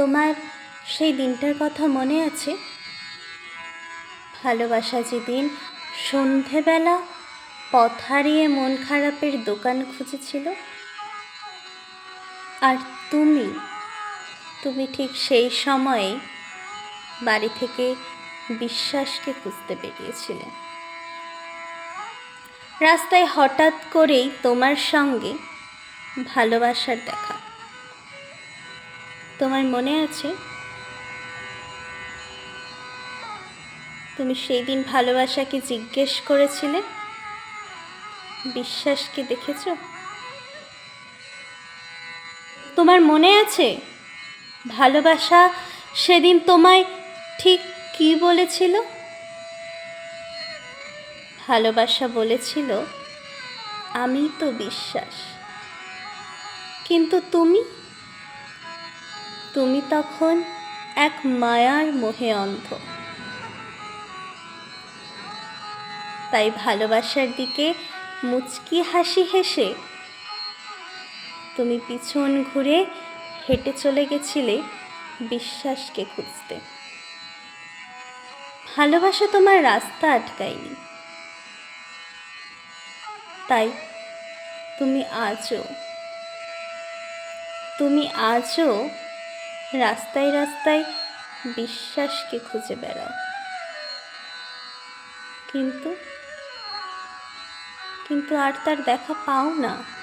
তোমার সেই দিনটার কথা মনে আছে? ভালোবাসা যেদিন সন্ধেবেলা পথ হারিয়ে মন খারাপের দোকান খুঁজেছিল। আর তুমি তুমি ঠিক সেই সময়ে বাড়ি থেকে বিশ্বাসকে খুঁজতে বেরিয়েছিলে। রাস্তায় হঠাৎ করেই তোমার সঙ্গে ভালোবাসার দেখা। তোমার মনে আছে? তুমি সেই দিন ভালোবাসাকে জিজ্ঞেস করেছিলে? বিশ্বাসকে দেখেছ? তোমার মনে আছে? ভালোবাসা সেদিন তোমায় ঠিক কি বলেছিল? ভালোবাসা বলেছিল, আমি তো বিশ্বাস। কিন্তু তুমি? তুমি তখন এক মায়ার মোহে অন্ধ। তাই ভালোবাসার দিকে মুচকি হাসি হেসে তুমি পিছন ঘুরে হেঁটে চলে গেছিলে বিশ্বাসকে খুঁজতে। ভালোবাসা তোমার রাস্তা আটকায়নি। তাই তুমি আজও তুমি আজও রাস্তায় রাস্তায় বিশ্বাসকে খুঁজে বেড়াও। কিন্তু কিন্তু আর তার দেখা পাও না।